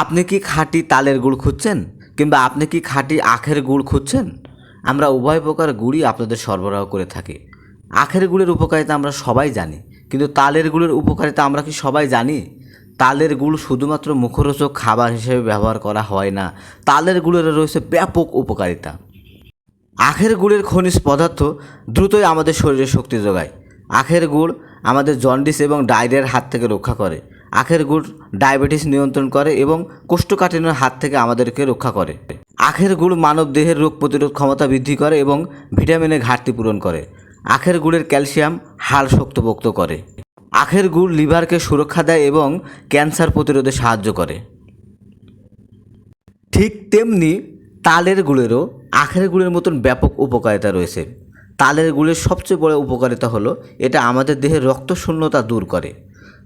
আপনি কি খাঁটি তালের গুড় খুঁজছেন? কিংবা আপনি কি খাঁটি আখের গুড় খুঁজছেন? আমরা উভয় প্রকার গুড়ই আপনাদের সরবরাহ করে থাকি। আখের গুড়ের উপকারিতা আমরা সবাই জানি, কিন্তু তালের গুড়ের উপকারিতা আমরা কি সবাই জানি? তালের গুড় শুধুমাত্র মুখরোচক খাবার হিসেবে ব্যবহার করা হয় না, তালের গুড়ের রয়েছে ব্যাপক উপকারিতা। আখের গুড়ের খনিজ পদার্থ দ্রুতই আমাদের শরীরে শক্তি যোগায়। আখের গুড় আমাদের জন্ডিস এবং ডায়রিয়ার হাত থেকে রক্ষা করে। আখের গুড় ডায়াবেটিস নিয়ন্ত্রণ করে এবং কোষ্ঠকাঠিন্যের হাত থেকে আমাদেরকে রক্ষা করে। আখের গুড় মানব দেহের রোগ প্রতিরোধ ক্ষমতা বৃদ্ধি করে এবং ভিটামিনের ঘাটতি পূরণ করে। আখের গুড়ের ক্যালসিয়াম হাড় শক্তপোক্ত করে। আখের গুড় লিভারকে সুরক্ষা দেয় এবং ক্যান্সার প্রতিরোধে সাহায্য করে। ঠিক তেমনি তালের গুড়েরও আখের গুড়ের মতন ব্যাপক উপকারিতা রয়েছে। তালের গুড়ের সবচেয়ে বড় উপকারিতা হলো এটা আমাদের দেহের রক্ত শূন্যতা দূর করে।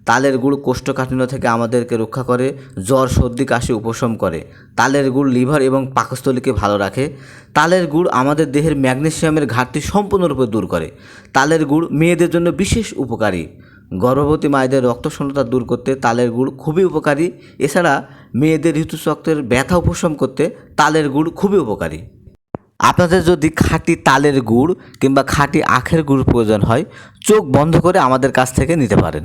তালের গুড় কোষ্ঠকাঠিন্য থেকে আমাদেরকে রক্ষা করে, জ্বর, সর্দি, কাশি উপশম করে। তালের গুড় লিভার এবং পাকস্থলীকে ভালো রাখে। তালের গুড় আমাদের দেহের ম্যাগনেসিয়ামের ঘাটতি সম্পূর্ণরূপে দূর করে। তালের গুড় মেয়েদের জন্য বিশেষ উপকারী। গর্ভবতী মায়েদের রক্তশূন্যতা দূর করতে তালের গুড় খুবই উপকারী। এছাড়া মেয়েদের ঋতুচক্রের ব্যথা উপশম করতে তালের গুড় খুবই উপকারী। আপনাদের যদি খাঁটি তালের গুড় কিংবা খাঁটি আখের গুড় প্রয়োজন হয়, চোখ বন্ধ করে আমাদের কাছ থেকে নিতে পারেন।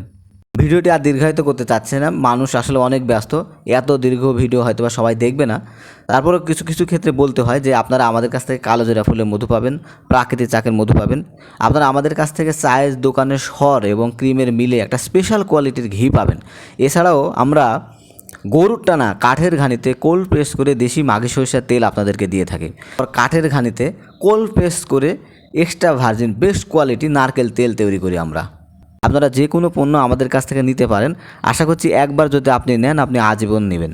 ভিডিওটি আর দীর্ঘায়িত করতে চাচ্ছে না। মানুষ আসলে অনেক ব্যস্ত। এত দীর্ঘ ভিডিও হয়তো বা সবাই দেখবে না। তারপরেও কিছু কিছু ক্ষেত্রে বলতে হয় যে, আপনারা আমাদের কাছ থেকে কালো জোড়া ফুলের মধু পাবেন, প্রাকৃতিক চাকের মধু পাবেন। আপনারা আমাদের কাছ থেকে চায়ের দোকানের সর এবং ক্রিমের মিলে একটা স্পেশাল কোয়ালিটির ঘি পাবেন। এছাড়াও আমরা গরুর টানা কাঠের ঘানিতে কোল প্রেস করে দেশি মাঘি সরিষার তেল আপনাদেরকে দিয়ে থাকি। কাঠের ঘানিতে কোল প্রেস করে এক্সট্রা ভার্জিন বেস্ট কোয়ালিটি নারকেল তেল তৈরি করি আমরা। আপনারা যে কোনো পণ্য আমাদের কাছ থেকে নিতে পারেন। আশা করছি একবার যদি আপনি নেন, আপনি আজীবন নেবেন।